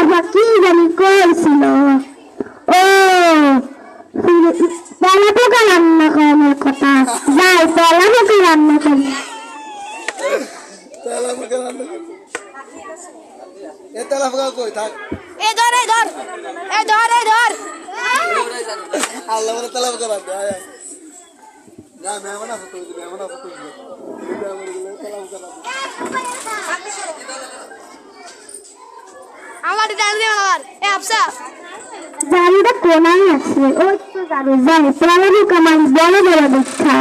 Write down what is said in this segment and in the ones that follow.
আবার কি জানি করেছিল ও তেলা পোকা রান্না করানোর কথা। যাই তেলা পোকা রান্না করি। তেলা ফাঁকা রান্না করছে। এ তেলা ফাঁকা কই থাক এই ধর এই ধর এই ধর এই ধর আল্লাহ মানে তেলা ফাঁকা রান্না আয়, আয়। না মেহমান আছে তো মেহমান আছে তো মেহমানগুলো তেলা ফাঁকা রান্না আমার ডাল দে আমার এ, আফসা। জারুটা কোনায় আছে? ওই তো জারু যাই তেলা পোকা বড় বড় দেখা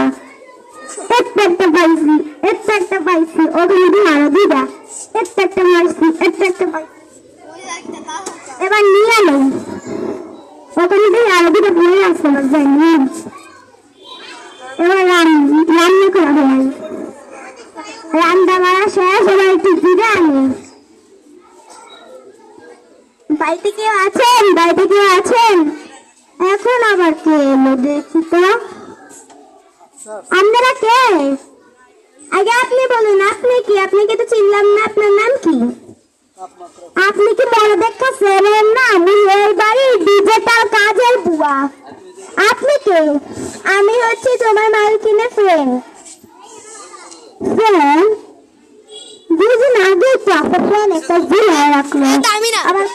একটা পাইছি, একটা একটা পাইছি। ওখানে দিয়ে আরও দিবা একটা একটা মারছি একটা একটা এবার নিয়ে আলো। ওখানে দিয়ে আরও দিবা ভরে আছে আমার নিয়ে এবার রান- রান্না করা হয়। রান্না বাড়া শেষ, এবার একটু দিবে আনি। বাড়িতে কেউ আছেন? বাড়িতে কেউ আছেন? এখন আবার কে এলো দেখি তো। আপনারা কে? আগে আপনি বলুন আপনি কি? আপনাকে তো চিনলাম না আপনার নাম কি? আপনি কি বড় দেখা সেরেন না? আমি এই বাড়ির ডিজিটাল কাজের বুয়া। আপনি কে? আমি হচ্ছি তোমার মালকিনের ফ্রেন্ড ফ্রেন্ড দুদিন আগে তো আপনার একটা জিনিস রাখল। আমি না। আবার